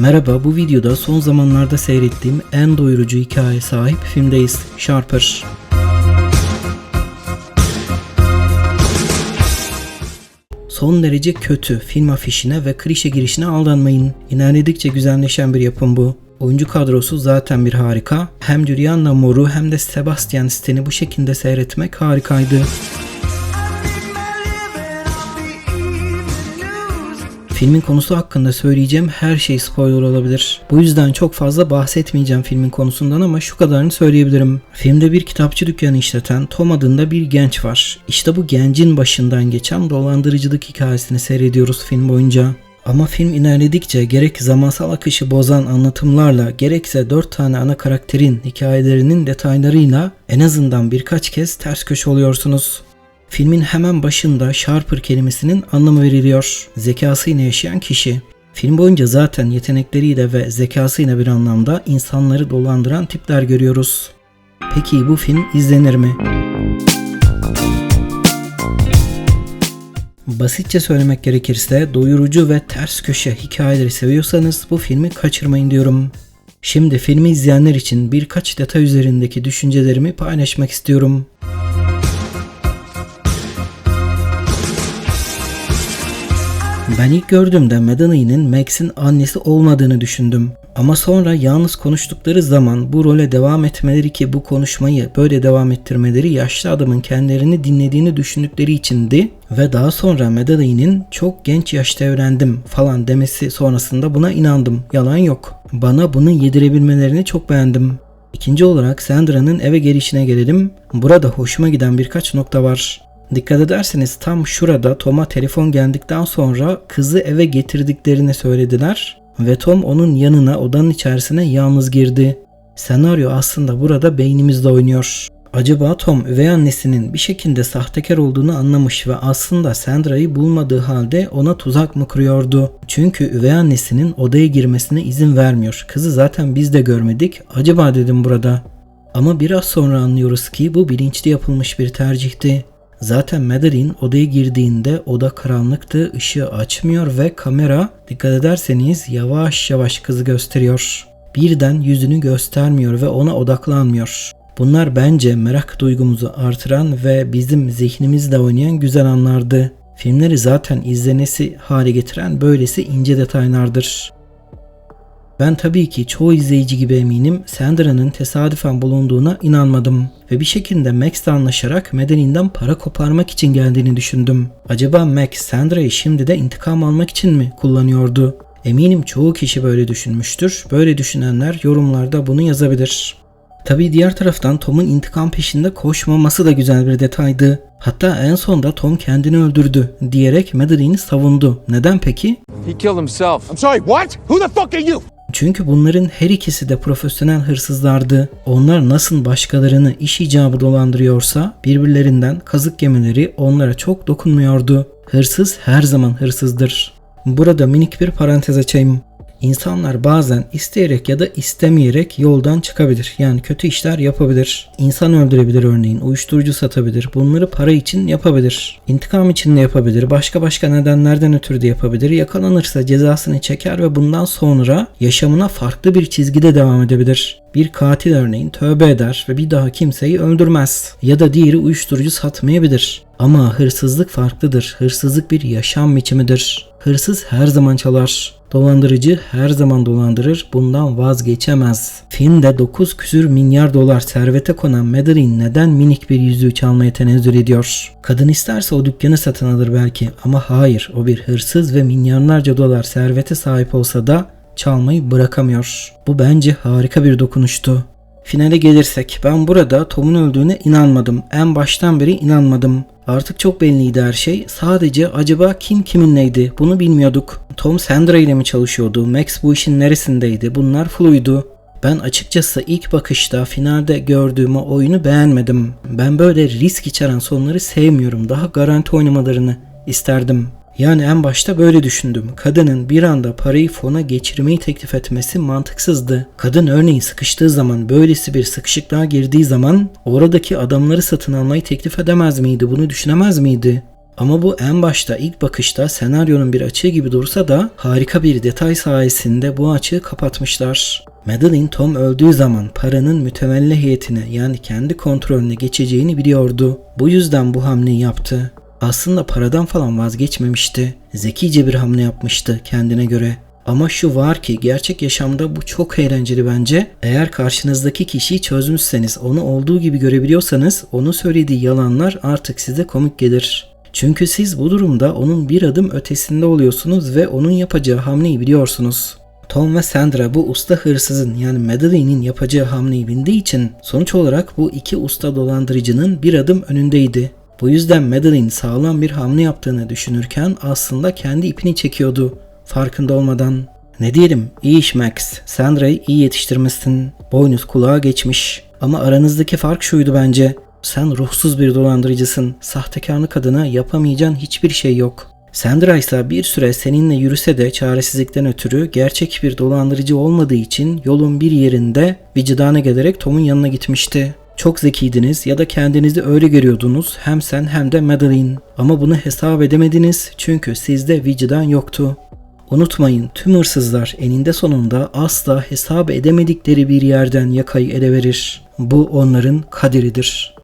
Merhaba, bu videoda son zamanlarda seyrettiğim en doyurucu hikaye sahip filmdeyiz. Sharper. Son derece kötü film afişine ve klişe girişine aldanmayın. İlerledikçe güzelleşen bir yapım bu. Oyuncu kadrosu zaten bir harika. Hem Julianna Moore'u hem de Sebastian Stan'ı bu şekilde seyretmek harikaydı. Filmin konusu hakkında söyleyeceğim her şey spoiler olabilir. Bu yüzden çok fazla bahsetmeyeceğim filmin konusundan ama şu kadarını söyleyebilirim. Filmde bir kitapçı dükkanı işleten Tom adında bir genç var. İşte bu gencin başından geçen dolandırıcılık hikayesini seyrediyoruz film boyunca. Ama film ilerledikçe gerek zamansal akışı bozan anlatımlarla gerekse 4 tane ana karakterin hikayelerinin detaylarıyla en azından birkaç kez ters köşe oluyorsunuz. Filmin hemen başında Sharper kelimesinin anlamı veriliyor. Zekasıyla yaşayan kişi. Film boyunca zaten yetenekleriyle ve zekasıyla bir anlamda insanları dolandıran tipler görüyoruz. Peki bu film izlenir mi? Basitçe söylemek gerekirse doyurucu ve ters köşe hikayeleri seviyorsanız bu filmi kaçırmayın diyorum. Şimdi filmi izleyenler için birkaç detay üzerindeki düşüncelerimi paylaşmak istiyorum. Ben ilk gördüğümde Madeline'in Max'in annesi olmadığını düşündüm. Ama sonra yalnız konuştukları zaman bu role devam etmeleri ki bu konuşmayı böyle devam ettirmeleri yaşlı adamın kendilerini dinlediğini düşündükleri içindi ve daha sonra Madeline'in çok genç yaşta öğrendim falan demesi sonrasında buna inandım. Yalan yok. Bana bunu yedirebilmelerini çok beğendim. İkinci olarak Sandra'nın eve gelişine gelelim. Burada hoşuma giden birkaç nokta var. Dikkat ederseniz tam şurada Tom'a telefon geldikten sonra kızı eve getirdiklerini söylediler ve Tom onun yanına odanın içerisine yalnız girdi. Senaryo aslında burada beynimizde oynuyor. Acaba Tom üvey annesinin bir şekilde sahtekar olduğunu anlamış ve aslında Sandra'yı bulmadığı halde ona tuzak mı kuruyordu? Çünkü üvey annesinin odaya girmesine izin vermiyor. Kızı zaten biz de görmedik. Acaba dedim burada. Ama biraz sonra anlıyoruz ki bu bilinçli yapılmış bir tercihti. Zaten Madeline odaya girdiğinde oda karanlıktı, ışığı açmıyor ve kamera dikkat ederseniz yavaş yavaş kızı gösteriyor. Birden yüzünü göstermiyor ve ona odaklanmıyor. Bunlar bence merak duygumuzu artıran ve bizim zihnimizle oynayan güzel anlardı. Filmleri zaten izlenesi hale getiren böylesi ince detaylardır. Ben tabii ki çoğu izleyici gibi eminim Sandra'nın tesadüfen bulunduğuna inanmadım ve bir şekilde Max'le anlaşarak Madeline'den para koparmak için geldiğini düşündüm. Acaba Max Sandra'yı şimdi de intikam almak için mi kullanıyordu? Eminim çoğu kişi böyle düşünmüştür. Böyle düşünenler yorumlarda bunu yazabilir. Tabii diğer taraftan Tom'un intikam peşinde koşmaması da güzel bir detaydı. Hatta en sonda Tom kendini öldürdü diyerek Madeline'i savundu. Neden peki? He killed himself. I'm sorry, what? Who the fuck are you? Çünkü bunların her ikisi de profesyonel hırsızlardı. Onlar nasıl başkalarını iş icabı dolandırıyorsa birbirlerinden kazık yemeleri onlara çok dokunmuyordu. Hırsız her zaman hırsızdır. Burada minik bir parantez açayım. İnsanlar bazen isteyerek ya da istemeyerek yoldan çıkabilir. Yani kötü işler yapabilir. İnsan öldürebilir örneğin. Uyuşturucu satabilir. Bunları para için yapabilir. İntikam için de yapabilir. Başka başka nedenlerden ötürü de yapabilir. Yakalanırsa cezasını çeker ve bundan sonra yaşamına farklı bir çizgide devam edebilir. Bir katil örneğin tövbe eder ve bir daha kimseyi öldürmez. Ya da diğeri uyuşturucu satmayabilir. Ama hırsızlık farklıdır. Hırsızlık bir yaşam biçimidir. Hırsız her zaman çalar. Dolandırıcı her zaman dolandırır, bundan vazgeçemez. Filmde 9 küsür milyar dolar servete konan Madeline neden minik bir yüzüğü çalmaya tenezzül ediyor? Kadın isterse o dükkanı satın alır belki ama hayır o bir hırsız ve milyarlarca dolar servete sahip olsa da çalmayı bırakamıyor. Bu bence harika bir dokunuştu. Finale gelirsek ben burada Tom'un öldüğüne inanmadım. En baştan beri inanmadım. Artık çok belliydi her şey. Sadece acaba kim kiminleydi bunu bilmiyorduk. Tom Sandra ile mi çalışıyordu? Max bu işin neresindeydi? Bunlar fluydu. Ben açıkçası ilk bakışta finalde gördüğüm o oyunu beğenmedim. Ben böyle risk içeren sonları sevmiyorum. Daha garanti oynamalarını isterdim. Yani en başta böyle düşündüm. Kadının bir anda parayı fona geçirmeyi teklif etmesi mantıksızdı. Kadın örneğin sıkıştığı zaman böylesi bir sıkışıklığa girdiği zaman oradaki adamları satın almayı teklif edemez miydi? Bunu düşünemez miydi? Ama bu en başta ilk bakışta senaryonun bir açığı gibi dursa da harika bir detay sayesinde bu açığı kapatmışlar. Madeline Tom öldüğü zaman paranın mütevellihiyetine yani kendi kontrolüne geçeceğini biliyordu. Bu yüzden bu hamleyi yaptı. Aslında paradan falan vazgeçmemişti. Zekice bir hamle yapmıştı kendine göre. Ama şu var ki gerçek yaşamda bu çok eğlenceli bence. Eğer karşınızdaki kişiyi çözmüşseniz, onu olduğu gibi görebiliyorsanız onun söylediği yalanlar artık size komik gelir. Çünkü siz bu durumda onun bir adım ötesinde oluyorsunuz ve onun yapacağı hamleyi biliyorsunuz. Tom ve Sandra bu usta hırsızın yani Madeline'in yapacağı hamleyi bildiği için sonuç olarak bu iki usta dolandırıcının bir adım önündeydi. Bu yüzden Madeline sağlam bir hamle yaptığını düşünürken aslında kendi ipini çekiyordu farkında olmadan. Ne diyelim iyi iş Max. Sandra'yı iyi yetiştirmişsin. Boynuz kulağa geçmiş. Ama aranızdaki fark şuydu bence. Sen ruhsuz bir dolandırıcısın. Sahtekarlık adına yapamayacağın hiçbir şey yok. Sandra ise bir süre seninle yürüse de çaresizlikten ötürü gerçek bir dolandırıcı olmadığı için yolun bir yerinde vicdana gelerek Tom'un yanına gitmişti. Çok zekiydiniz ya da kendinizi öyle görüyordunuz hem sen hem de Madeline. Ama bunu hesap edemediniz çünkü sizde vicdan yoktu. Unutmayın tüm hırsızlar eninde sonunda asla hesap edemedikleri bir yerden yakayı ele verir. Bu onların kaderidir.